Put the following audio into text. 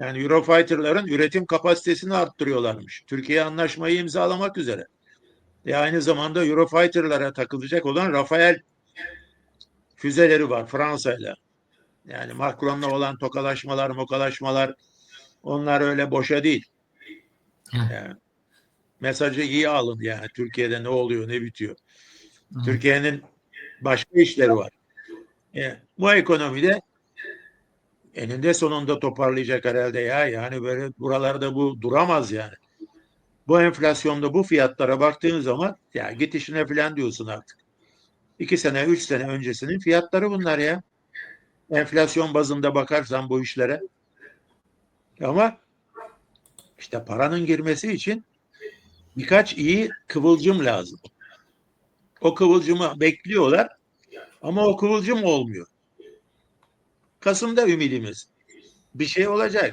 Yani Eurofighter'ların üretim kapasitesini arttırıyorlarmış. Türkiye anlaşmayı imzalamak üzere. Ve aynı zamanda Eurofighter'lara takılacak olan Rafael füzeleri var Fransa'yla. Yani Macron'la olan tokalaşmalar, mokalaşmalar onlar öyle boşa değil. Yani mesajı iyi alın yani Türkiye'de ne oluyor, ne bitiyor. Türkiye'nin başka işleri var. Yani bu ekonomide eninde sonunda toparlayacak herhalde ya. Yani böyle buralarda bu duramaz yani. Bu enflasyonda bu fiyatlara baktığın zaman ya git falan diyorsun artık. İki sene, üç sene öncesinin fiyatları bunlar ya. Enflasyon bazında bakarsan bu işlere. Ama işte paranın girmesi için birkaç iyi kıvılcım lazım. O kıvılcımı bekliyorlar ama o kıvılcım olmuyor. Kasım'da ümidimiz. Bir şey olacak.